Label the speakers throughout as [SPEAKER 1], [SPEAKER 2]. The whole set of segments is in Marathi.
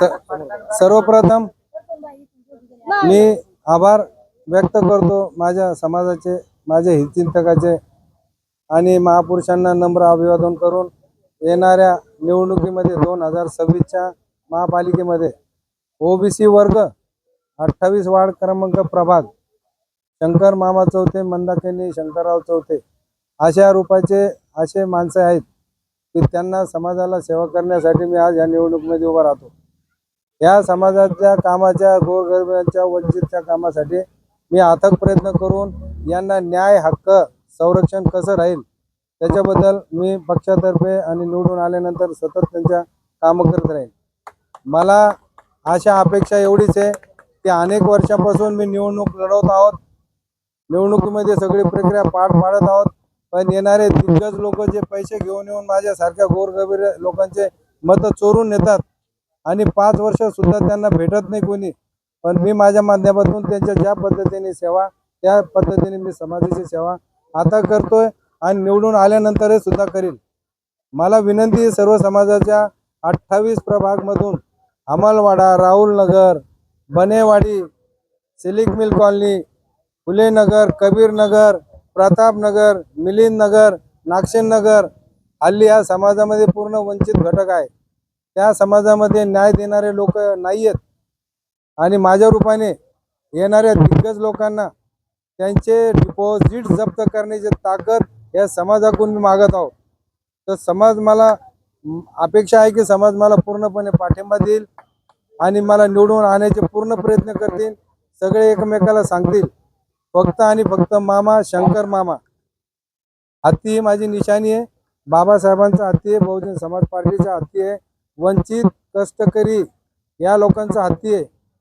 [SPEAKER 1] स- सर्वप्रथम मी आभार व्यक्त करतो माझ्या समाजाचे माझ्या हितचिंतकाचे आणि महापुरुषांना नम्र अभिवादन करून येणाऱ्या निवडणुकीमध्ये दोन हजार सव्वीसच्या महापालिकेमध्ये ओबीसी वर्ग अठ्ठावीस वार्ड क्रमांक प्रभाग शंकर मामा चौथे मंदाकिनी शंकरराव चौथे अशा रूपाचे असे माणसं आहेत की त्यांना समाजाला सेवा करण्यासाठी मी आज या निवडणुकीमध्ये उभा राहतो. या समाजाच्या कामाच्या गोरगरिबांच्या वंचितच्या कामासाठी मी अथक प्रयत्न करून यांना न्याय हक्क संरक्षण कसं राहील त्याच्याबद्दल मी पक्षातर्फे आणि निवडून आल्यानंतर सतत त्यांच्या कामं करत राहील. मला अशा अपेक्षा एवढीच आहे की अनेक वर्षापासून मी निवडणूक लढवत आहोत. निवडणुकीमध्ये सगळी प्रक्रिया पार पाडत आहोत. पण येणारे दिग्गज लोक जे पैसे घेऊन येऊन माझ्यासारख्या गोरगरीब लोकांचे मतं चोरून नेतात आणि पाच वर्ष सुद्धा त्यांना भेटत नाही कोणी. पण मी माझ्या माध्यमातून त्यांच्या ज्या पद्धतीने सेवा त्या पद्धतीने मी समाजाची सेवा आता करतोय आणि निवडून आल्यानंतरही सुद्धा करील मला विनंती सर्व समाजाच्या अठ्ठावीस प्रभागमधून Amalwada Rahul Nagar Banewadi silk mill colony Phule Nagar Kabir Nagar Pratap Nagar Milind Nagar Nagsen Nagar हल्ली या समाजामध्ये पूर्ण वंचित घटक आहे. त्या समाजामध्ये न्याय देणारे लोक नाही आहेत आणि माझ्या रूपाने येणाऱ्या दिग्गज लोकांना त्यांचे डिपॉझिट जप्त करण्याची ताकद या समाजाकडून मी मागत आहोत. तर समाज मला अपेक्षा आहे की समाज मला पूर्णपणे पाठिंबा देईल आणि मला निवडून आणण्याचे पूर्ण प्रयत्न करतील. सगळे एकमेकाला सांगतील. फक्त आणि फक्त मामा शंकर मामा. हत्ती ही माझी निशाणी आहे. बाबासाहेबांचा हत्ती आहे. बहुजन समाज पार्टीचा हत्ती आहे. वंचित कष्टकरी या लोकांचा हत्ती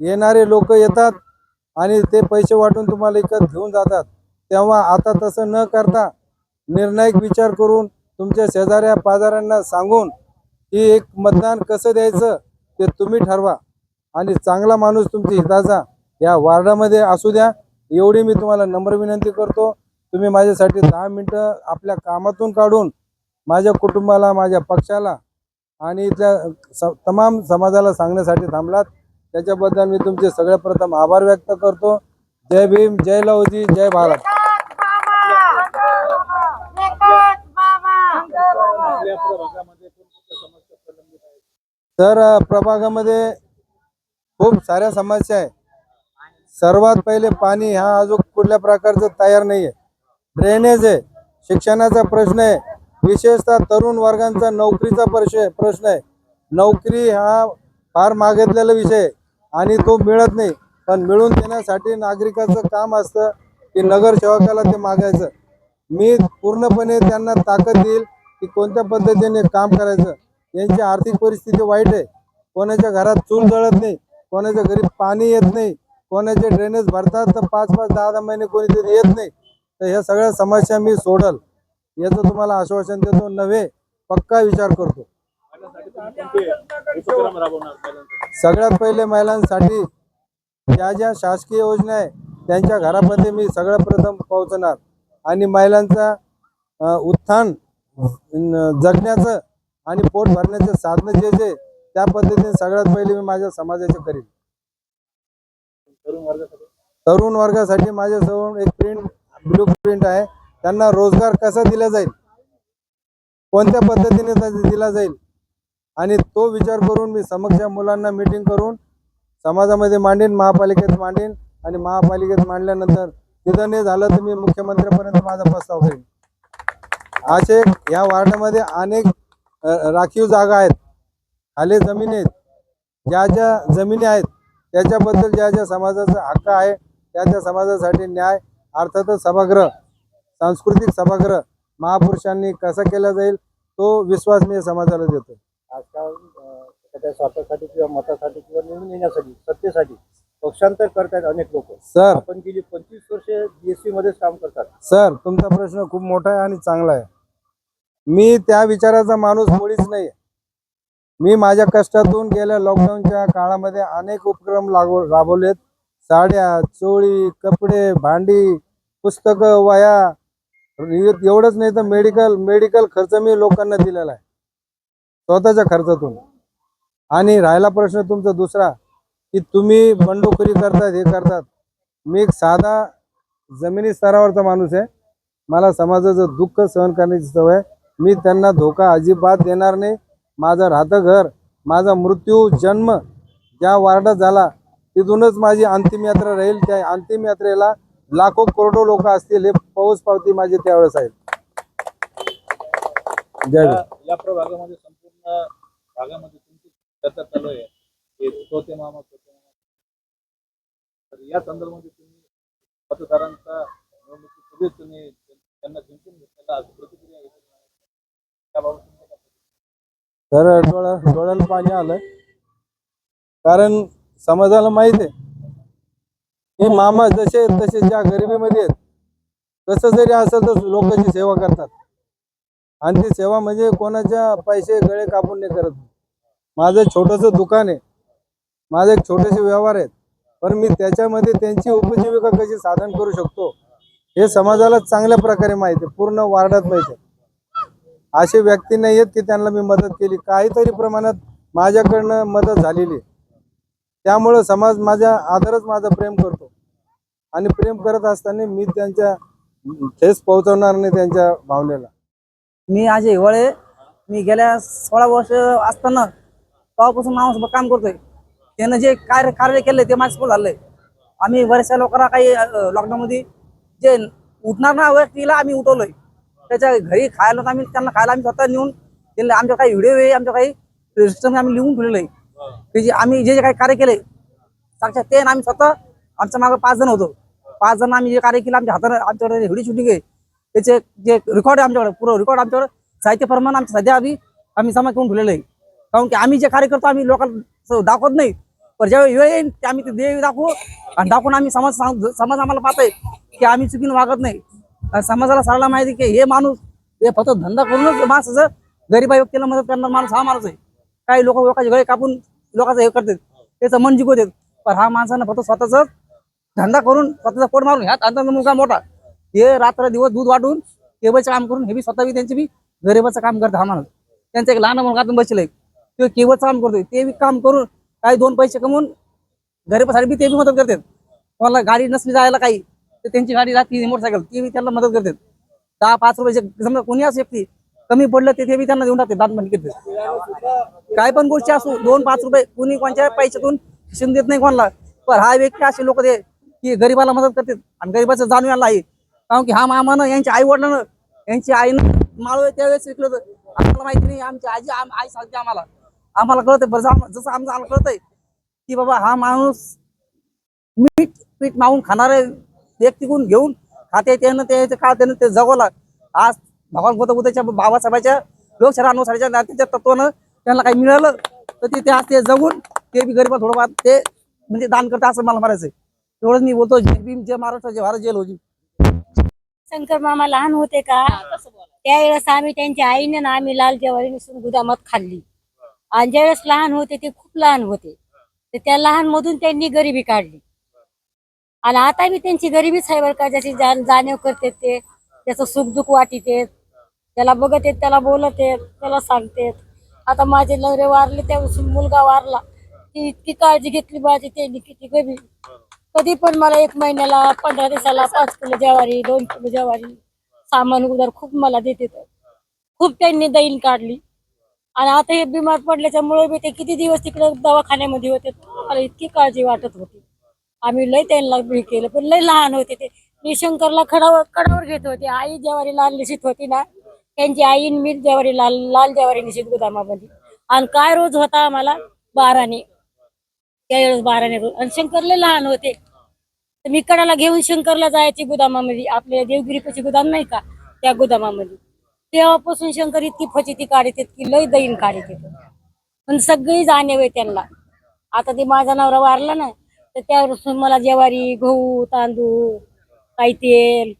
[SPEAKER 1] येणारे लोक येतात आणि ते पैसे वाटून तुम्हाला इकत घेऊन जातात. तेव्हा आता तसं न करता निर्णायक विचार करून तुमच्या शेजाऱ्या पाजाऱ्यांना सांगून की एक मतदान कसं द्यायचं ते तुम्ही ठरवा. आणि चांगला माणूस तुमच्या हिताचा या वार्डामध्ये असू द्या. एवढी मी तुम्हाला नम्र विनंती करतो. तुम्ही माझ्यासाठी दहा मिनटं आपल्या कामातून काढून माझ्या कुटुंबाला माझ्या पक्षाला आणि इथल्या स तमाम समाजाला सांगण्यासाठी थांबलात. त्याच्याबद्दल मी तुमचे सगळ्यात प्रथम आभार व्यक्त करतो. जय भीम जय लवजी जय भारत. तर प्रभागामध्ये खूप साऱ्या समस्या आहे सर्वात पहिले पाणी हा अजून कुठल्या प्रकारचं तयार नाही आहे ड्रेनेज आहे. शिक्षणाचा प्रश्न आहे. विशेषतः तरुण वर्गांचा नोकरीचा प्रश्न प्रश्न आहे. नोकरी हा फार मागितलेला विषय आणि तो मिळत नाही. पण मिळून देण्यासाठी नागरिकाचं काम असतं की नगरसेवकाला ते मागायचं. मी पूर्णपणे त्यांना ताकद देईल की कोणत्या पद्धतीने काम करायचं. यांची आर्थिक परिस्थिती वाईट आहे. कोणाच्या घरात चूल जळत नाही. कोणाच्या घरी पाणी येत नाही. कोणाचे ड्रेनेज भरतात तर पाच पाच दहा दहा महिने कोणीतरी येत नाही. तर ह्या सगळ्या समस्या मी सोडल. याचं तुम्हाला आश्वासन देतो नव्हे पक्का विचार करतो. सगळ्यात पहिले महिलांसाठी ज्या ज्या शासकीय योजना आहे त्यांच्या घरामध्ये मी सगळ्यात प्रथम पोहोचणार. आणि महिलांचा उत्थान जगण्याचं आणि पोट भरण्याचे साधनं जे जे त्या पद्धतीने सगळ्यात पहिले मी माझ्या समाजाचे करीन.
[SPEAKER 2] तरुण वर्गासाठी.
[SPEAKER 1] तरुण वर्गासाठी माझ्याजवळ एक प्रिंट ब्लू प्रिंट आहे. त्यांना रोजगार कसा दिला जाईल? कोणत्या पद्धतीने त्या- दिला जाईल? आणि तो विचार करून मी समक्ष मुलांना मीटिंग करून समाजामध्ये मांडीन महापालिकेत मांडीन आणि महापालिकेत मांडल्यानंतर तिथं नाही झालं तर मी मुख्यमंत्र्यापर्यंत माझा प्रस्ताव करेन. असे या वार्डामध्ये अनेक राखीव जागा आहेत. खाली जमिनी आहेत. ज्या ज्या जमिनी आहेत त्याच्याबद्दल ज्या ज्या समाजाचा हक्क आहे त्या त्या समाजासाठी न्याय अर्थातच सभागृह सांस्कृतिक सभागृह महापुरुषांनी कसा केला जाईल तो विश्वास मी समाजाला देतो
[SPEAKER 2] आजकाल त्याच्या स्वार्थासाठी किंवा मतासाठी किंवा निवडून येण्यासाठी सत्तेसाठी पक्षांतर करतायत अनेक लोक.
[SPEAKER 1] सर.
[SPEAKER 2] आपण गेली पंचवीस वर्ष बीएससी मध्येच काम करतात.
[SPEAKER 1] सर तुमचा प्रश्न खूप मोठा आहे आणि चांगला आहे. मी त्या विचाराचा माणूस मुळीच नाही मी माझ्या कष्टातून गेल्या लॉकडाऊनच्या काळामध्ये अनेक उपक्रम लागव राबवलेत. साड्या चोळी कपडे भांडी पुस्तकं वया एवढंच नाही तर मेडिकल मेडिकल खर्च मी लोकांना दिलेला आहे. स्वतःच्या खर्चातून. आणि राहिला प्रश्न तुमचा दुसरा की तुम्ही बंडखोरी करतात हे करतात. मी एक साधा जमिनी स्तरावरचा माणूस आहे. मला समाजाचं दुःख सहन करण्याची सवय आहे. मी त्यांना धोका अजिबात देणार नाही. माझं राहतं घर माझा मृत्यू जन्म ज्या वार्डात झाला तिथूनच माझी अंतिम यात्रा राहील. त्या अंतिम यात्रेला लाखो करोडो लोक असतील हे पाऊस पावती माझी त्यावेळेस आहेत. जय.
[SPEAKER 3] या प्रभागामध्ये संपूर्ण भागामध्ये तुमची चर्चा चालू आहे. तोते मामा तोते मामा. तर या संदर्भामध्ये तुम्ही मतदारांचा निवडणुकीपूर्वीच तुम्ही त्यांना जिंकून घेतलेला असं प्रतिक्रिया त्याबाबत?
[SPEAKER 1] तर डोळ्या डोळ्याला पाणी आलंय. कारण समाजाला माहीत आहे. हे मामा जसे तसे ज्या गरिबीमध्ये आहेत कसं जरी असेल तर लोकांची सेवा करतात. आणि ती सेवा म्हणजे कोणाच्या पैसे गळे कापून नाही करत. माझं छोटंसं दुकान आहे. माझे एक छोटेसे व्यवहार आहेत. पण मी त्याच्यामध्ये त्यांची उपजीविका कशी साधन करू शकतो हे समाजाला चांगल्या प्रकारे माहिती आहे. पूर्ण वार्डात माहिती आहे. असे व्यक्ती नाही आहेत की त्यांना मी मदत केली. काहीतरी प्रमाणात माझ्याकडनं मदत झालेली आहे. त्यामुळं समाज माझ्या आदरच माझा प्रेम करतो. आणि प्रेम करत असताना मी त्यांच्या ठेस पोहोचवणार नाही त्यांच्या भावनेला.
[SPEAKER 4] मी आज हिवाळे मी गेल्या सोळा वर्ष असताना तेव्हापासून माणूस काम करतोय. त्यानं जे कार्य कार्य केलंय ते माझ्यासोबत झालंय. आम्ही बऱ्याचशा लोकांना काही लॉकडाऊन मध्ये जे उठणार ना व्यक्तीला आम्ही उठवलोय. त्याच्या घरी खायला आम्ही त्यांना खायला आम्ही स्वतः नेऊन दिले आमच्या काही व्हिडिओ आहे आमच्या काही सिस्टम आम्ही लिहून ठेवलेलं आहे. की जे आम्ही जे जे काही कार्य केले साक्षात ते आम्ही स्वतः आमच्या मागे पाच जण होतो. पाच जण आम्ही जे कार्य केलं आमच्या हाताने आमच्याकडे व्हिडिओ शूटिंग आहे त्याचे जे रेकॉर्ड आहे आमच्याकडे पूर्ण रेकॉर्ड आमच्याकडे साहित्य प्रमाण आमच्या सध्या आम्ही आम्ही जमा करून ठेवलेलं आहे. कारण की आम्ही जे कार्य करतो आम्ही लोकांना दाखवत नाही. पण ज्यावेळी वेळ येईल ते आम्ही ते देव दाखवू आणि दाखवून आम्ही समाज समाज आम्हाला पाहतोय की आम्ही चुकीनं वागत नाही. समाजाला सगळ्याला माहिती की हे माणूस हे फक्त धंदा करूनच माणसाचं गरीबा व्यक्तीला मदत करणार माणूस हा माणूस आहे. काही लोक लोकांचे गळे कापून लोकांचं हे करतात. त्याचं मन जिंकवतात. पण हा माणसानं फक्त स्वतःच धंदा करून स्वतःचा पोट मारून ह्यात आता मुलगा मोठा. हे रात्र दिवस दूध वाटून केबलचं काम करून हे बी स्वतः बी त्यांचे बी गरिबाचं काम करतात हा माणूस. त्यांचा एक लहान मुलगा आता बसलेला आहे. केबलचं काम करतोय. ते बी काम करून काही दोन पैसे कमवून गरिबासाठी बी ते बी मदत करतात. कोणाला गाडी नसली जायला काही तर त्यांची गाडी राहते मोटरसायकल. ती बी त्यांना मदत करतात. दहा पाच रुपये समजा कोणी असं व्यक्ती कमी पडलं ते बी त्यांना देऊन टाकते दात म्हणजे करते काय पण गोष्टी असू दोन पाच रुपये कुणी कोणच्या पैशातून शिक्षण देत नाही कोणाला. पण हा व्यक्ती असे लोक ते की गरीबाला मदत करतात. आणि गरीबाचं जाणून आला आहे. कारण की हा मामानं यांच्या आई वडिलांना यांची आईनं माळव त्यावेळेस विकलं होतं. आम्हाला माहिती नाही आमची आजी आम- आई सांगते आम्हाला. आम्हाला कळतंय बरं जसं आमचं आम्हाला कळतंय की बाबा हा माणूस मीठ पीठ मागून खाणारे कोण घेऊन खाते त्यानं ते ते काळ त्यानं ते जगवला. आज भगवान गौतम बुद्धाच्या बाबासाहेबाच्या लोकशाही अनुसारच्या नात्याच्या तत्वानं त्यांना काही मिळालं तर ते ते आज ते जगून ते बी गरीबा थोडंफार ते म्हणजे दान करतात असं मला म्हणायचंय. एवढंच मी बोलतो जय भीम जय महाराष्ट्र जय भारत जय लोजी
[SPEAKER 5] शंकर मामा लहान होते का? त्यावेळेस आम्ही त्यांच्या आईने ना आम्ही लाल जेवारी नसून गुदामात खाल्ली. आणि ज्यावेळेस लहान होते ते खूप लहान होते. तर त्या लहान मधून त्यांनी गरिबी काढली. आणि आता मी त्यांची गरिबीच आहे बरं का ज्याची जाणीव करते ते. त्याचं सुख दुःख वाटिते त्याला बघत येत त्याला बोलत आहेत त्याला सांगतेत. आता माझे नवरे वारले त्या मुलगा वारला. ती इतकी काळजी घेतली माझी त्यांनी किती गरीब कधी पण मला एक महिन्याला पंधरा दिवसाला पाच किलो ज्वारी दोन किलो ज्वारी सामान उदार खूप मला देते तर. खूप त्यांनी दैन काढली. आणि आता हे बिमार पडल्याच्यामुळे बी ते किती दिवस तिकडे दवाखान्यामध्ये होते मला इतकी काळजी वाटत होती. आम्ही लय त्यांना हे केलं पण लय लहान होते ते. मी शंकरला खडावर कडावर घेत होते. आई ज्वारी लाल निशित होती ना त्यांची आई मी ज्वारी लाल लाल जेवारी निशित गोदामामध्ये. आणि काय रोज होता आम्हाला? बाराने. त्यावेळेस बाराने रोज. आणि शंकरले लहान होते. तर मी कडाला घेऊन शंकरला जायचे गोदामामध्ये. आपल्या देवगिरीपाशी गोदाम नाही का? त्या गोदामामध्ये. तेव्हापासून शंकर इतकी फचिती काढत इतकी लय दईन काढत पण सगळी जाणीव आहे त्यांना. आता ते माझा नवरा वारला ना तर त्यावर मला जेवारी गहू तांदूळ काही तेल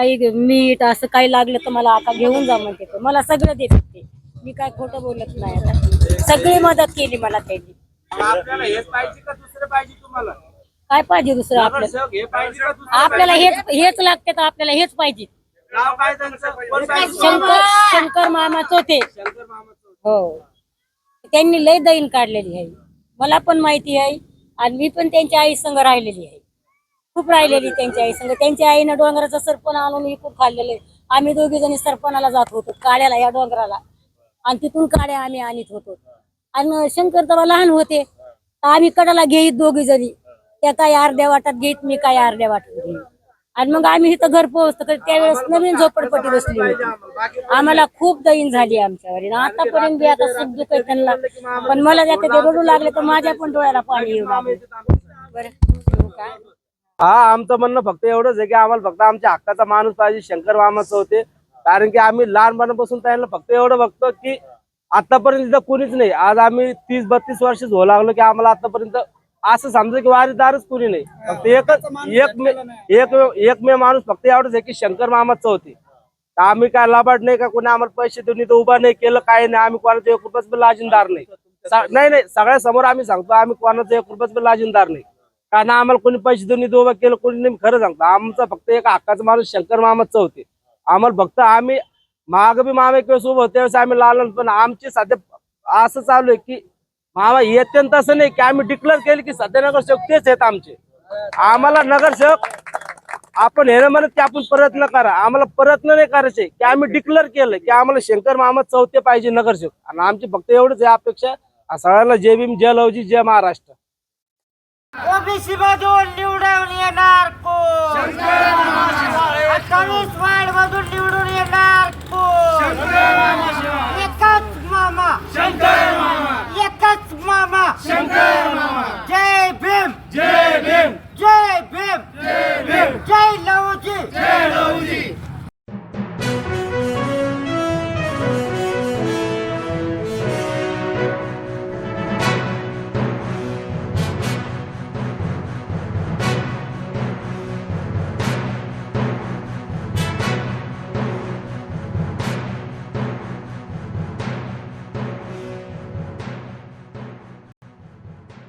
[SPEAKER 5] काही मीठ असं काही लागलं तर मला आता घेऊन जा म्हणते ते. मला सगळं देतात ते मी काय खोटं बोलत नाही आता. सगळी मदत केली मला त्यांनी.
[SPEAKER 3] आपल्याला हेच पाहिजे का दुसरं पाहिजे तुम्हाला?
[SPEAKER 5] काय पाहिजे दुसरं आपल्याला?
[SPEAKER 3] नगरसेवक हे पाहिजे का दुसरं
[SPEAKER 5] आपल्याला हेच हेच लागते तर आपल्याला हेच पाहिजे.
[SPEAKER 3] नाव काय त्यांचं? कोण पाहिजे?
[SPEAKER 5] शंकर शंकर
[SPEAKER 3] मामाचं.
[SPEAKER 5] हो. त्यांनी लय दैन काढलेली आहे. मला पण माहिती आहे. आणि मी पण त्यांच्या आई संग राहिलेली आहे. खूप राहिलेली त्यांची आई संग. त्यांच्या आईनं डोंगराचं सरपण आणून विकून खाल्लेले आम्ही दोघी जणी सरपणाला जात होतो काड्याला या डोंगराला. आणि तिथून काड्या आम्ही आणत होतो. आणि शंकर तेव्हा लहान होते. आम्ही कडाला घेईत दोघी जणी. त्या काय अर्ध्या वाटात घेत मी काय अर्ध्या वाटात आणि मग आम्ही इथं घर पोहोचतो तर त्यावेळेस नवीन झोपडपट्टी बसली होती. आम्हाला खूप दईन झाली आमच्यावर. आतापर्यंत बी आता सुख दुःख त्यांना. पण मला त्यात ते रडू लागले तर माझ्या पण डोळ्याला पाणी येऊ लागले. बरं का?
[SPEAKER 6] हा आमचं म्हणणं फक्त एवढंच आहे की आम्हाला फक्त आमच्या हक्काचा माणूस पाहिजे शंकर मामाचं होते. कारण की आम्ही लहानपणापासून त्यांना फक्त एवढं बघतो की आतापर्यंत इथं कोणीच नाही. आज आम्ही तीस बत्तीस वर्ष हो लागलो की आम्हाला आतापर्यंत असं समजा की वारीदारच कोणी नाही. फक्त एकच एक मे एक एकमेव माणूस फक्त एवढंच आहे की शंकर मामाचं होते. आम्ही काय लाभाड नाही का कोणी आम्हाला पैसे देऊन इथं उभा नाही केलं काय नाही. आम्ही कोणाचं एक रुपयाच बी लाजिनदार नाही. नाही नाही. सगळ्या समोर आम्ही सांगतो आम्ही कोणाचं एक रुपयाच बी लाजिनदार नाही. कारण आम्हाला कोणी पैसे देऊन इथं केलं कोणी नाही खरं सांगतो. आमचा फक्त एक हक्काचा माणूस शंकर मामाचं होते. आम्हाला फक्त आम्ही माग बी मामा एक वेळेस उभं त्यावेळेस आम्ही लावलं पण आमची सध्या असं चालू आहे की मामा येते तसं नाही की आम्ही डिक्लेअर केले की सध्या नगरसेवक तेच आहेत आमचे. आम्हाला नगरसेवक आपण हे म्हणत की आपण प्रयत्न करा. आम्हाला प्रयत्न नाही करायचे की आम्ही डिक्लेअर केलं की आम्हाला शंकर मामा चौथे पाहिजे नगरसेवक. आणि आमची फक्त एवढंच आहे अपेक्षा. सगळ्यांना जय भीम जय लवजी जय महाराष्ट्र.
[SPEAKER 7] ओबीसी मधून निवडून येणार कोण? अठ्ठावीस वार्ड मधून निवडून येणार कोण? एकच मामा. एकच मामा. जय भीम. जय भीम. जय भीम. जय लवजी